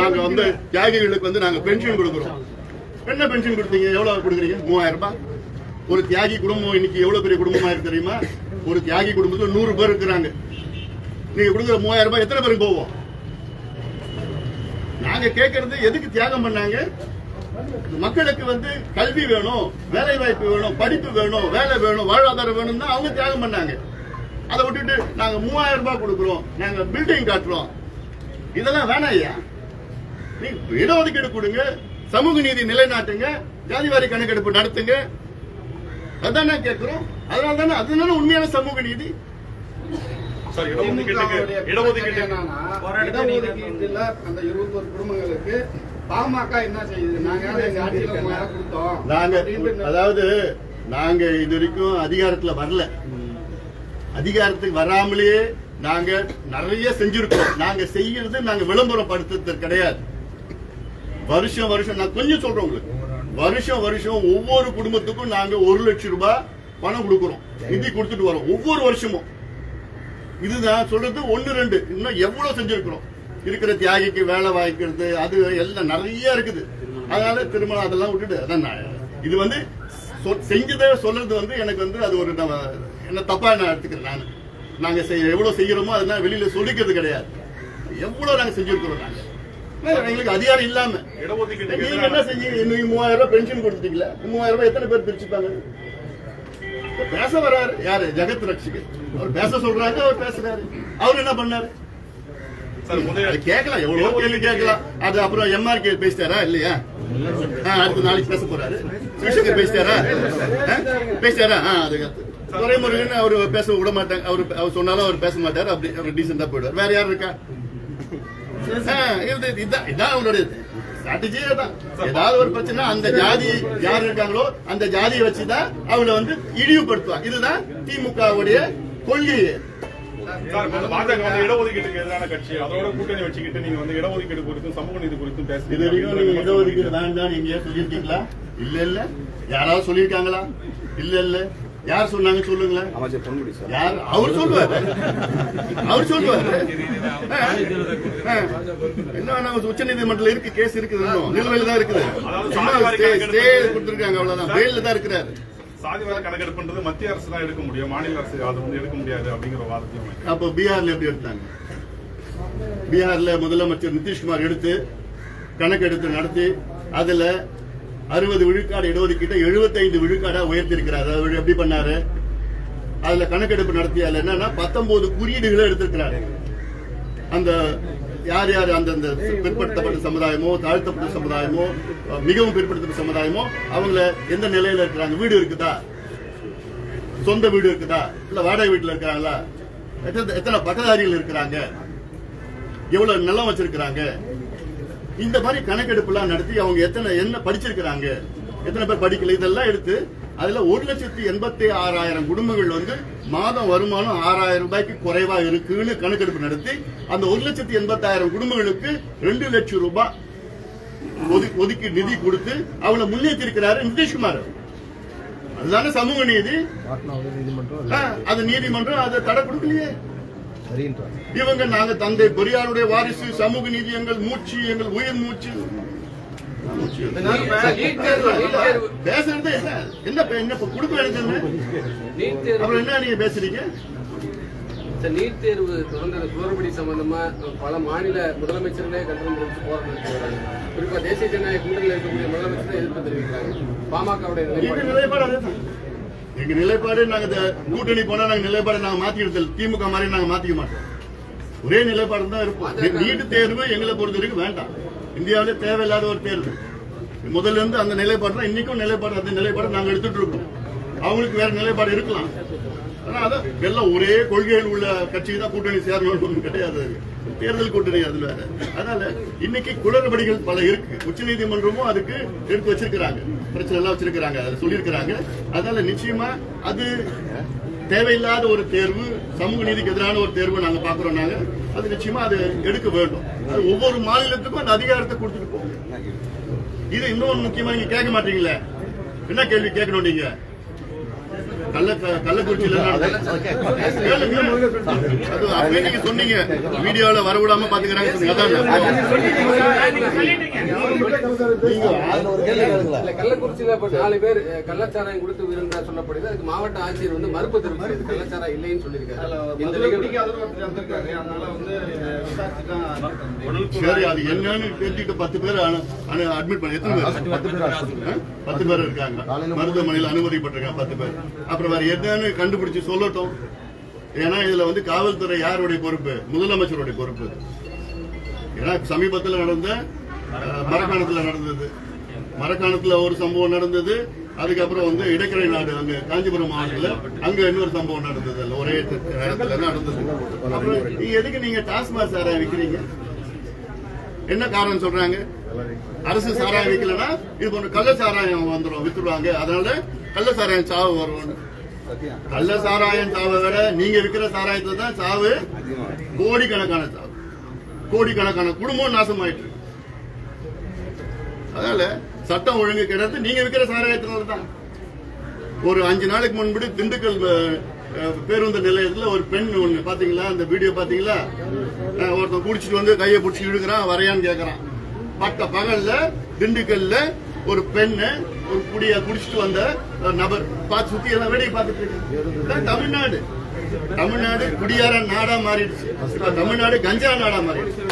நாங்க வந்து தியாகிகளுக்கு வந்து நாங்க பென்ஷன் கொடுக்குறோம். என்ன பென்ஷன் கொடுத்தீங்க? எவ்வளவு கொடுக்குறீங்க? மூவாயிரம் ரூபாய். ஒரு தியாகி குடும்பம் இன்னைக்கு எவ்வளவு பெரிய குடும்பமா இருக்கு தெரியுமா? ஒரு தியாகி குடும்பத்துல நூறு பேர் இருக்கிறாங்க. நீங்க கொடுக்குற மூவாயிரம் ரூபாய் எத்தனை பேருக்கு போவோம் நாங்க கேட்கறது எதுக்கு தியாகம் பண்ணாங்க? மக்களுக்கு வந்து கல்வி வேணும் வேலை வாய்ப்பு வேணும் படிப்பு வேணும் வேலை வேணும் வாழ்வாதாரம் வேணும் தான் அவங்க தியாகம் பண்ணாங்க. அதை விட்டுட்டு நாங்க மூவாயிரம் ரூபாய் கொடுக்குறோம். நாங்க பில்டிங் காட்டுறோம். இதெல்லாம் வேணாம் ஐயா. இடஒதுக்கீடு கொடுங்க சமூக நீதி நிலைநாட்டுங்க ஜாதிவாரி கணக்கெடுப்பு நடத்துங்க. அதானே கேட்கிறோம் அதனால தானே அதுதானே உண்மையான சமூக நீதி? இடஒதுக்கீட்டுல அந்த இருபத்தோரு குடும்பங்களுக்கு பாமக என்ன செய்யுது? நாங்க அதாவது நாங்க இது வரைக்கும் அதிகாரத்துல வரல. அதிகாரத்துக்கு வராமலேயே நாங்க நிறைய செஞ்சிருக்கோம். நாங்க செய்யறது நாங்க விளம்பரப்படுத்துறது கிடையாது. வருஷம் வருஷம். நான் கொஞ்சம் சொல்றேன் உங்களுக்கு. வருஷம் வருஷம் ஒவ்வொரு குடும்பத்துக்கும் நாங்க ஒரு லட்சம் ரூபாய் பணம் கொடுக்குறோம். நிதி கொடுத்துட்டு வரோம். ஒவ்வொரு வருஷமும். இதுதான் சொல்றது ஒன்னு ரெண்டு. இன்னும் எவ்வளவு செஞ்சிருக்கிறோம்? இருக்கிற தியாகிக்கு வேலை வாய்க்கிறது அது எல்லாம் நிறைய இருக்குது. அதனால திருமணம் அதெல்லாம் விட்டுட்டு அதான் நான் இது வந்து சொ- செஞ்சதை சொல்றது வந்து எனக்கு வந்து அது ஒரு நம்ம என்ன தப்பா நான் எடுத்துக்கிறேன் நான். நாங்க செய்ய எவ்வளவு செய்யறோமோ அதெல்லாம் வெளியில சொல்லிக்கிறது கிடையாது. எவ்வளவு நாங்க செஞ்சிருக்கிறோம் நாங்க? எங்களுக்கு அதிகாரம் இல்லாம. இடஒதுக்கீட்டுக்கு நீங்க என்ன செஞ்சீங்க? இன்னைக்கு மூவாயிரம் ரூபாய் பென்ஷன் கொடுத்துட்டீங்களா? மூவாயிரம் ரூபாய் எத்தனை பேர் பிரிச்சுப்பாங்க? பேச வர்றாரு யாரு? ஜெகத் ரட்சிகர் அவர் பேச சொல்றாங்க அவர் பேசுறாரு. அவர் என்ன பண்ணாரு? கேட்கலாம். எவ்வளவோ கேள்வி கேட்கலாம். அது அப்புறம் எம்ஆர்கே பேசிட்டாரா? இல்லையா? அடுத்த நாளைக்கு பேச போறாரு. சிவசங்கர் பேசிட்டாரா? பேசிட்டாரா? ஆ, அது துரைமுருகன் அவர் பேச விட மாட்டாங்க. அவர் சொன்னாலும் அவர் பேச மாட்டாரு. அப்படி அவர் டீசெண்டா போயிடுவார். வேற யார் இருக்கா? இதான் அவருடைய ஸ்ட்ராட்டஜியே தான் ஏதாவது ஒரு பிரச்சனை அந்த ஜாதி யார் இருக்காங்களோ அந்த ஜாதியை வச்சுதான் அவங்கள வந்து இழிவுபடுத்துவாங்க. இதுதான் திமுகவுடைய இப்ப பாஜக வந்து இடஒதுக்கீட்டுக்கு எதிரான கட்சி. அதோட கூட்டணி வச்சுக்கிட்டு நீங்க வந்து இடஒதுக்கீடு குறித்தும் சமூக நீதி குறித்தும் பேசுறீங்க. இடஒதுக்கீடு வேண்டாம் எங்கேயா சொல்லியிருக்கீங்களா? இல்ல இல்ல. யாராவது சொல்லியிருக்காங்களா? இல்ல இல்ல. யார் சொன்னாங்க சொல்லுங்களேன்? அமைச்சர் பொன்முடி சார். யார்? அவர் சொல்லுவாரு. அவர் சொல்லுவாரு. என்ன நம்ம உச்ச நீதிமன்றத்தில் இருக்கு கேஸ் இருக்குது இன்னும். நிலுவையில தான் இருக்குது. சும்மா ஸ்டே ஸ்டே கொடுத்துருக்காங்க அவ்வளவுதான். பெயில தான் இருக்கிறாரு. சாதி வாரி கணக்கெடுப்புன்றது மத்திய அரசு தான் எடுக்க முடியும். மாநில அரசு அது வந்து எடுக்க முடியாது அப்படிங்கிற வாதத்தையும். அப்போ பீகார்ல எப்படி எடுத்தாங்க? பீகார்ல முதலமைச்சர் நிதிஷ்குமார் எடுத்து கணக்கெடுத்து நடத்தி அதுல அறுபது விழுக்காடு இடஒதுக்கீட்டை 75 விழுக்காடா உயர்த்திருக்கிறார். அவர் எப்படி பண்ணாரு? அதுல கணக்கெடுப்பு நடத்திய என்னன்னா பத்தொன்பது குறியீடுகளை எடுத்திருக்கிறாரு. அந்த யார் யார் அந்தந்த பிற்படுத்தப்பட்ட சமுதாயமோ தாழ்த்தப்பட்ட சமுதாயமோ மிகவும் பிற்படுத்தப்பட்ட சமுதாயமோ அவங்கள எந்த நிலையில இருக்கிறாங்க? வீடு இருக்குதா? சொந்த வீடு இருக்குதா? இல்ல வாடகை வீட்டுல இருக்காங்களா? எத்தனை எத்தனை பட்டதாரிகள் இருக்கிறாங்க? எவ்வளவு நிலம் வச்சிருக்கிறாங்க? இந்த மாதிரி கணக்கெடுப்புலாம் நடத்தி அவங்க எத்தனை என்ன படிச்சிருக்கிறாங்க? எத்தனை பேர் படிக்கல? இதெல்லாம் எடுத்து அதுல ஒரு லட்சத்தி எண்பத்தி ஆறாயிரம் குடும்பங்கள் வந்து மாதம் வருமானம் ஆறாயிரம் ரூபாய்க்கு குறைவா இருக்குன்னு கணக்கெடுப்பு நடத்தி அந்த ஒரு லட்சத்தி எண்பத்தாயிரம் குடும்பங்களுக்கு ரெண்டு லட்சம் ரூபாய் ஒதுக்கி நிதி கொடுத்து அவங்கள முன்னேற்றிருக்கிறாரு நிதிஷ்குமார் அதுதானே சமூக நீதி? அது நீதிமன்றம் அதை தடை கொடுக்கலையே. இவங்க நாங்க தந்தை பெரியாருடைய வாரிசு சமூக நீதி எங்கள் மூச்சு எங்கள் உயிர் மூச்சு. பேசுறது என்ன? என்ன என்ன நீங்க பேசுறீங்க? நீட் தேர்வு தொடர்ந்து குளறுபடி சம்பந்தமா பல மாநில முதலமைச்சர்களே கண்டனம் தெரிவித்து போராட்டம் நடத்தி குறிப்பா தேசிய ஜனநாயக கூட்டணியில் இருக்கக்கூடிய முதலமைச்சர் எதிர்ப்பு தெரிவிக்கிறாங்க பாமகவுடைய நிலைப்பாடு. எங்க நிலைப்பாடு நாங்க கூட்டணி போனா நாங்க நிலைப்பாடு நாங்க மாத்திக்கிறது இல்ல. திமுக மாதிரி நாங்க மாத்திக்க மாட்டோம். ஒரே நிலைப்பாடு தான் இருப்போம். நீட் தேர்வு எங்களை பொறுத்த வரைக்கும் வேண்டாம். இந்தியாவிலே தேவையில்லாத ஒரு தேர்வு. முதல்ல இருந்து அந்த நிலைப்பாடு இன்னைக்கும் நிலைப்பாடு அந்த நிலைப்பாடு நாங்க எடுத்துட்டு இருக்கோம். அவங்களுக்கு வேற நிலைப்பாடு இருக்கலாம். ஆனா அதான் எல்லாம் ஒரே கொள்கையில் உள்ள கட்சி தான் கூட்டணி சேரணும்னு ஒண்ணும் கிடையாது. தேர்தல் கூட்டணி அதுல அதனால இன்னைக்கு குளறுபடிகள் பல இருக்கு. உச்சநீதிமன்றமும் அதுக்கு எடுத்து வச்சிருக்கிறாங்க. பிரச்சனை எல்லாம் வச்சிருக்கிறாங்க. அதை சொல்லியிருக்கிறாங்க. அதனால நிச்சயமா அது தேவையில்லாத ஒரு தேர்வு சமூக நீதிக்கு எதிரான ஒரு தேர்வு நாங்க பாக்குறோம் நாங்க. அது நிச்சயமா அது எடுக்க வேண்டும். அது ஒவ்வொரு மாநிலத்துக்கும் அந்த அதிகாரத்தை கொடுத்துட்டு போகும். இது இன்னொன்னு முக்கியமா நீங்க கேட்க மாட்டீங்களே? என்ன கேள்வி கேட்கணும் நீங்க? கள்ள கள்ளக்குறிச்சியில நடந்தது. கேளுங்க. அது அப்பவே நீங்க சொன்னீங்க. வீடியோல வரவிடாம பாத்துக்கிறாங்க கள்ளக்குறிச்சியில இப்ப நாலு பேர் கள்ளச்சாராயம் கொடுத்து உயிரிழந்தா சொல்லப்படுது. அதுக்கு மாவட்ட ஆட்சியர் வந்து மறுப்பு தெரிவிச்சிருக்கு. கள்ளச்சாராயம் இல்லைன்னு சொல்லியிருக்காரு. சரி அது என்னன்னு தெரிஞ்சுட்டு பத்து பேர் அட்மிட் பண்ணி. எத்தனை பேர்? பத்து பேர்? பத்து இருக்காங்க. மருத்துவமனையில் அனுமதிப்பட்டிருக்காங்க பத்து பேர். அப்புறம் வேற என்னன்னு கண்டுபிடிச்சு சொல்லட்டும். ஏன்னா இதுல வந்து காவல்துறை யாருடைய பொறுப்பு? முதலமைச்சருடைய பொறுப்பு. ஏன்னா சமீபத்தில் நடந்த அஹ், மரக்காணத்துல நடந்தது. மரக்காணத்துல ஒரு சம்பவம் நடந்தது. அதுக்கப்புறம் வந்து இடைக்கரை நாடு அங்க காஞ்சிபுரம் மாவட்டத்துல அங்க இன்னொரு சம்பவம் நடந்தது. இல்ல ஒரே இடத்துல நடந்தது. அப்புறம் நீங்க எதுக்கு நீங்க டாஸ்மாக் சாராயம் விக்கிறீங்க? என்ன காரணம் சொல்றாங்க? அரசு சாராயம் விக்கலன்னா இது போன்ற கள்ள சாராயம் வந்துரும் வித்துருவாங்க. அதனால கள்ள சாராயம் சாவு வரும் கள்ள சாராயம் சாவை விட நீங்க விக்கிற சாராயத்துல தான் சாவு கோடிக்கணக்கான சாவு. கோடிக்கணக்கான குடும்பம் நாசமாயிட்டு இருக்கு. அதனால சட்டம் ஒழுங்கு கிடையாது நீங்க விக்கிற சாராயத்தினால தான். ஒரு அஞ்சு நாளைக்கு முன்பு திண்டுக்கல் பேருந்து நிலையத்துல ஒரு பெண் ஒண்ணு பாத்தீங்களா? அந்த வீடியோ பாத்தீங்களா? ஒருத்தன் குடிச்சிட்டு வந்து கையை பிடிச்சி இழுக்கிறான் வரையான்னு கேக்குறான். பட்ட பகல்ல திண்டுக்கல்ல ஒரு பெண்ணு ஒரு குடிய குடிச்சிட்டு வந்த நபர். பார்த்து சுத்தி எல்லாம் வேடிக்கை பார்த்துட்டு இருக்கு தமிழ்நாடு. தமிழ்நாடு குடியார நாடா மாறிடுச்சு. தமிழ்நாடு கஞ்சா நாடா மாறிடுச்சு.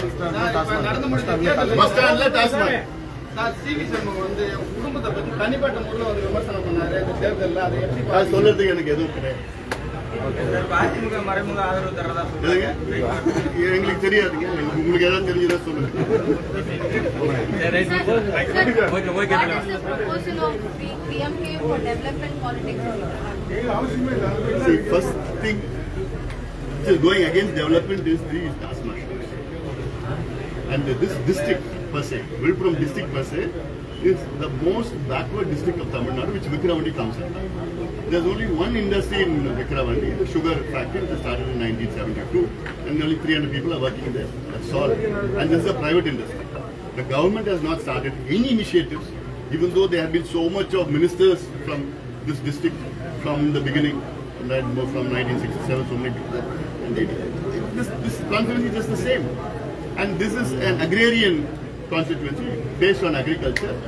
பஸ் ஸ்டாண்ட்ல டாஸ்மாக். குடும்பத்தை பத்தி தனிப்பட்ட முறையில் விமர்சனம் பண்ணாரு. அதை பாருங்க சொல்றதுக்கு எனக்கு எதுவும் கிடையாது. எங்களுக்கு தெரியாதுங்க உங்களுக்கு ஏதாவது தெரிஞ்சதா சொல்லுங்க Sir, that is the proposal of P- PMK for development politics. See, first thing which is going against development is the Tasman. And this district per se, Vilpuram district per se, is the most backward district of Tamil Nadu, which Vikravandi comes under. There's only one industry in Vikravandi, the sugar factory, that started in 1972, and only 300 people are working there. That's all. And this is a private industry. The government has not started any initiatives, even though there have been so much of ministers from this district from the beginning, from 1967, so many people. And they, this, this constituency is just the same. And this is an agrarian constituency based on agriculture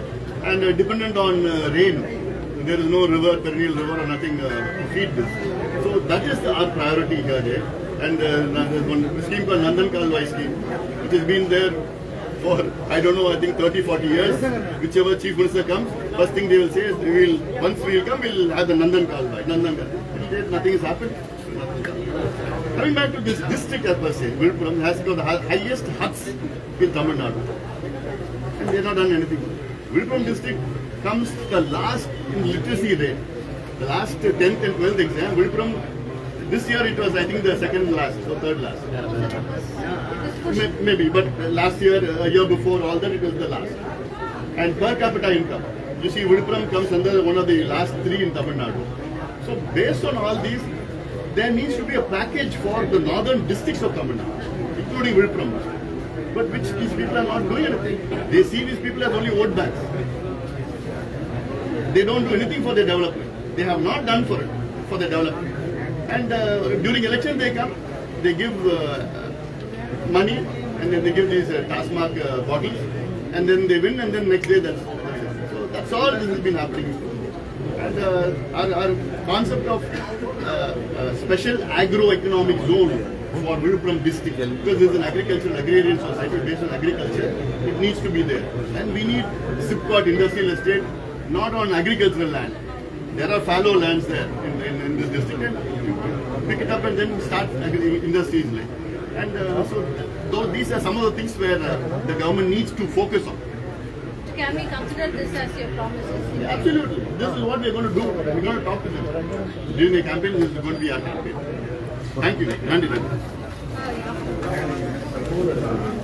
and uh, dependent on uh, rain. There is no river, perennial river or nothing uh, to feed this. So that is our priority here. eh? And uh, there's one scheme called Nandan Kalwai scheme, which has been there for, I don't know, I think 30, 40 years. Whichever chief minister comes, first thing they will say is, we will, once we will come, we will have the Nandan Kalwai. Nandan Kalwai. Nothing has happened. Coming back to this district as per se, Vilpuram has got the highest huts in Tamil Nadu. And they have not done anything. Vilpuram district comes the last in literacy rate. The last 10th and 12th exam, Vilpuram, this year it was I think the second last or third last. May- Maybe, but last year, a year before, all that it was the last. And per capita income, you see, Vilpuram comes under one of the last three in Tamil Nadu. So based on all these, there needs to be a package for the northern districts of Tamil Nadu, including Vilpuram. But which these people are not doing anything. They see these people as only vote banks. They don't do anything for the development. They have not done for it, for their development. And uh, during election they come, they give uh, money and then they give these uh, uh, bottles and then they win and then next day that's, that's it. So that's all this has been happening. And uh, our, our concept of uh, uh, special agro-economic zone for Viluppuram district, because is an agricultural agrarian society based on agriculture, it needs to be there. And we need Sipcot industrial estate, not on agricultural land. There are fallow lands there in, in, in this district, and you pick it up and then start industries. Like. And uh, so, these are some of the things where uh, the government needs to focus on. Can we consider this as your promises? Absolutely. This is what we're going to do. We're going to talk to them. During the campaign, this is going to be our campaign. Thank you. thank oh, you.